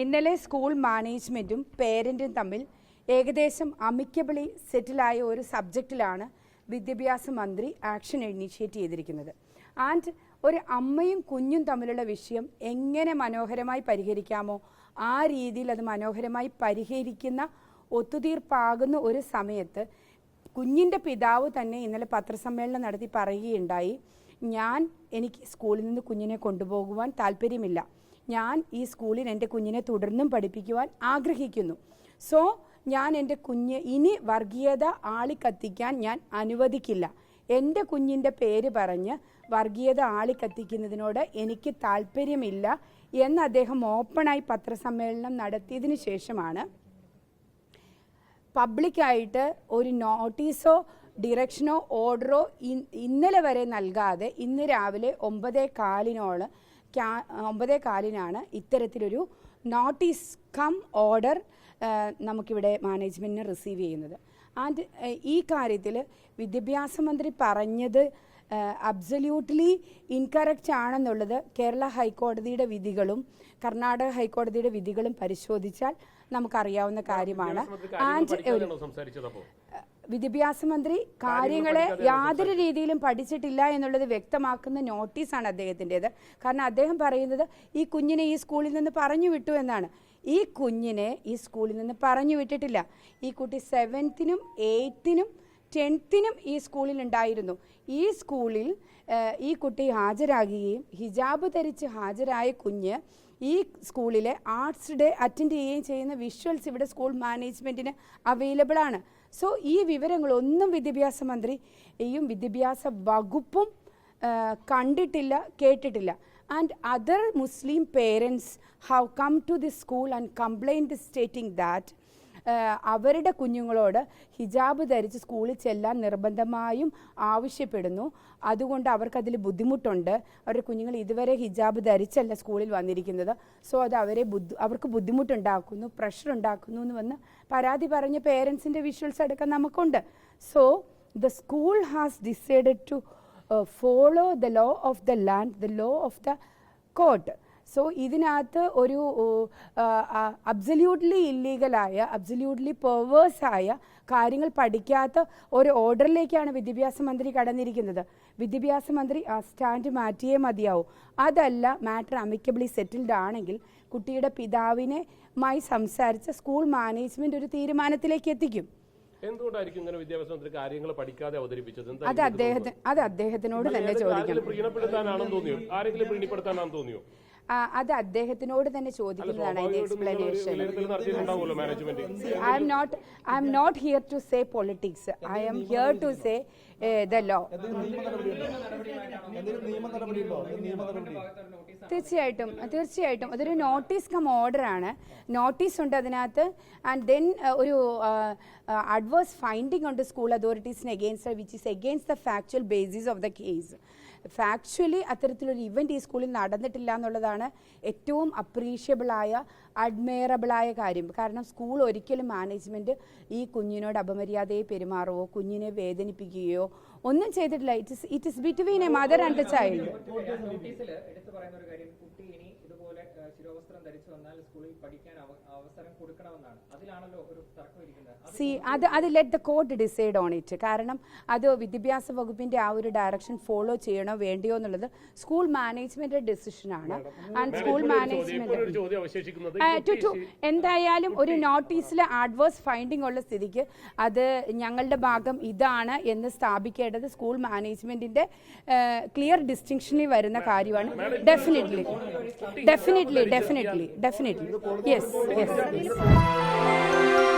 ഇന്നലെ സ്കൂൾ മാനേജ്മെന്റും പേരന്റും തമ്മിൽ ഏകദേശം അമിക്കബിളി സെറ്റിലായ ഒരു സബ്ജക്റ്റിലാണ് വിദ്യാഭ്യാസ മന്ത്രി ആക്ഷൻ ഇനീഷ്യേറ്റ് ചെയ്തിരിക്കുന്നത്. ആൻഡ് ഒരു അമ്മയും കുഞ്ഞും തമ്മിലുള്ള വിഷയം എങ്ങനെ മനോഹരമായി പരിഹരിക്കാമോ ആ രീതിയിൽ അത് മനോഹരമായി പരിഹരിക്കുന്ന ഒത്തുതീർപ്പാകുന്ന ഒരു സമയത്ത് കുഞ്ഞിന്റെ പിതാവ് തന്നെ ഇന്നലെ പത്രസമ്മേളനം നടത്തി പറയുകയുണ്ടായി ഞാൻ എനിക്ക് സ്കൂളിൽ നിന്ന് കുഞ്ഞിനെ കൊണ്ടുപോകുവാൻ താല്പര്യമില്ല. ഞാൻ ഈ സ്കൂളിൽ എന്റെ കുഞ്ഞിനെ തുടർന്നും പഠിപ്പിക്കുവാൻ ആഗ്രഹിക്കുന്നു. സോ ഞാൻ എന്റെ കുഞ്ഞ് ഇനി വർഗീയത ആളിക്കത്തിക്കാൻ ഞാൻ അനുവദിക്കില്ല. എന്റെ കുഞ്ഞിന്റെ പേര് പറഞ്ഞ് വർഗീയത ആളിക്കത്തിക്കുന്നതിനോട് എനിക്ക് താല്പര്യമില്ല എന്ന് അദ്ദേഹം ഓപ്പണായി പത്രസമ്മേളനം നടത്തിയതിന് ശേഷമാണ്. പബ്ലിക്കായിട്ട് ഒരു നോട്ടീസോ ഡിറക്ഷനോ ഓർഡറോ ഇന്നലെ വരെ നൽകാതെ ഇന്ന് രാവിലെ ഒമ്പതേ കാലിനോട് ഒമ്പതേ കാലിനാണ് ഇത്തരത്തിലൊരു നോട്ടീസ് കം ഓർഡർ നമുക്കിവിടെ മാനേജ്മെന്റിന് റിസീവ് ചെയ്യുന്നത്. ആൻഡ് ഈ കാര്യത്തിൽ വിദ്യാഭ്യാസ മന്ത്രി പറഞ്ഞത് അബ്സല്യൂട്ട്ലി ഇൻകറക്റ്റ് ആണെന്നുള്ളത് കേരള ഹൈക്കോടതിയുടെ വിധികളും കർണാടക ഹൈക്കോടതിയുടെ വിധികളും പരിശോധിച്ചാൽ നമുക്കറിയാവുന്ന കാര്യമാണ്. ആൻഡ് വിദ്യാഭ്യാസ മന്ത്രി കാര്യങ്ങളെ യാതൊരു രീതിയിലും പഠിച്ചിട്ടില്ല എന്നുള്ളത് വ്യക്തമാക്കുന്ന നോട്ടീസാണ് അദ്ദേഹത്തിന്റെത്. കാരണം അദ്ദേഹം പറയുന്നത് ഈ കുഞ്ഞിനെ ഈ സ്കൂളിൽ നിന്ന് പറഞ്ഞു വിട്ടു എന്നാണ്. ഈ കുഞ്ഞിനെ ഈ സ്കൂളിൽ നിന്ന് പറഞ്ഞു വിട്ടിട്ടില്ല. ഈ കുട്ടി സെവൻത്തിനും എയ്ത്തിനും ടെൻത്തിനും ഈ സ്കൂളിൽ ഉണ്ടായിരുന്നു. ഈ സ്കൂളിൽ ഈ കുട്ടി ഹാജരാകുകയും ഹിജാബ് ധരിച്ച് ഹാജരായ കുഞ്ഞ് ഈ സ്കൂളിലെ ആർട്സ് ഡേ അറ്റൻഡ് ചെയ്യുകയും ചെയ്യുന്ന വിഷ്വൽസ് ഇവിടെ സ്കൂൾ മാനേജ്മെന്റിന് അവൈലബിൾ ആണ്. സോ ഈ വിവരങ്ങളൊന്നും വിദ്യാഭ്യാസ മന്ത്രിയും വിദ്യാഭ്യാസ വകുപ്പും കണ്ടിട്ടില്ല കേട്ടിട്ടില്ല. And other Muslim parents have come to the school and complaint stating that അവരുടെ കുഞ്ഞുങ്ങളോട് ഹിജാബ് ധരിച്ച് സ്കൂളിൽ ചെല്ലാൻ നിർബന്ധമായും ആവശ്യപ്പെടുന്നു. അതുകൊണ്ട് അവർക്കതിൽ ബുദ്ധിമുട്ടുണ്ട്. അവരുടെ കുഞ്ഞുങ്ങൾ ഇതുവരെ ഹിജാബ് ധരിച്ചല്ല സ്കൂളിൽ വന്നിരിക്കുന്നത്. സോ അത് അവരെ ബുദ്ധി അവർക്ക് ബുദ്ധിമുട്ടുണ്ടാക്കുന്നു പ്രഷർ ഉണ്ടാക്കുന്നു എന്ന് വന്ന് പരാതി പറഞ്ഞ പേരൻസിന്റെ വിഷ്വൽസ് അടക്കം നമുക്കുണ്ട്. So the school has decided to follow the law of the land the law of the court. So ഇതിനകത്ത് ഒരു അബ്സല്യൂട്ട്ലി ഇല്ലീഗലായ അബ്സല്യൂട്ട്ലി പെർവേഴ്സായ കാര്യങ്ങൾ പഠിക്കാത്ത ഒരു ഓർഡറിലേക്കാണ് വിദ്യാഭ്യാസ മന്ത്രി കടന്നിരിക്കുന്നത്. വിദ്യാഭ്യാസ മന്ത്രി ആ സ്റ്റാൻഡ് മാറ്റിയേ മതിയാവും. അതല്ല മാറ്റർ അമിക്കബിളി സെറ്റിൽഡ് ആണെങ്കിൽ കുട്ടിയുടെ പിതാവിനെ മായി സംസാരിച്ച് സ്കൂൾ മാനേജ്മെന്റ് ഒരു തീരുമാനത്തിലേക്ക് എത്തിക്കും. എന്തുകൊണ്ടായിരിക്കും ഇങ്ങനെ വിദ്യാഭ്യാസ മന്ത്രി കാര്യങ്ങൾ പഠിക്കാതെ അവതരിപ്പിച്ചത്? അത് അദ്ദേഹത്തിന് അത് അദ്ദേഹത്തിനോട് തന്നെ ചോദിക്കണം. ആരെങ്കിലും പ്രീണപ്പെടുത്താനാണെന്ന് തോന്നിയോ? ആരെങ്കിലും പ്രീണിപ്പെടുത്താനാണെന്ന് തോന്നിയോ? അത് അദ്ദേഹത്തിനോട് തന്നെ ചോദിക്കുന്നതാണ് അതിന്റെ explanation I'm not I'm not here to say politics I'm here to say the law എന്തെങ്കിലും നിയമ നടപടിയുണ്ടോ? നിയമ നടപടി തീർച്ചയായിട്ടും തീർച്ചയായിട്ടും. അതൊരു നോട്ടീസ് കം ഓർഡർ ആണ് നോട്ടീസ് ഉണ്ട് അതിനകത്ത്. ആൻഡ് ദെൻ ഒരു അഡ്വേഴ്സ് ഫൈൻഡിങ് ഉണ്ട് school അതോറിറ്റീസിന് against which is against the factual basis of the case factually അത്തരത്തിലൊരു ഇവന്റ് ഈ സ്കൂളിൽ നടന്നിട്ടില്ല എന്നുള്ളതാണ് ഏറ്റവും അപ്രീഷ്യബിളായ അഡ്മയറബിളായ കാര്യം. കാരണം സ്കൂൾ ഒരിക്കലും മാനേജ്മെന്റ് ഈ കുഞ്ഞിനോട് അപമര്യാദയെ പെരുമാറുകയോ കുഞ്ഞിനെ വേദനിപ്പിക്കുകയോ ഒന്നും ചെയ്തിട്ടില്ല. It it is between a mother and a child see അത് അത് let the court decide on it കാരണം അത് വിദ്യാഭ്യാസ വകുപ്പിന്റെ ആ ഒരു ഡയറക്ഷൻ ഫോളോ ചെയ്യണോ വേണ്ടിയോ എന്നുള്ളത് സ്കൂൾ മാനേജ്മെന്റ് ഡിസിഷനാണ് ആൻഡ് സ്കൂൾ മാനേജ്മെന്റ് എന്തായാലും ഒരു നോട്ടീസിൽ ആഡ്വേഴ്സ് ഫൈൻഡിംഗ് ഉള്ള സ്ഥിതിക്ക് അത് ഞങ്ങളുടെ ഭാഗം ഇതാണ് എന്ന് സ്ഥാപിക്കേണ്ടത് സ്കൂൾ മാനേജ്മെന്റിന്റെ ക്ലിയർ ഡിസ്റ്റിങ്ഷനിൽ വരുന്ന കാര്യമാണ്. Definitely definitely definitely definitely yes yes yes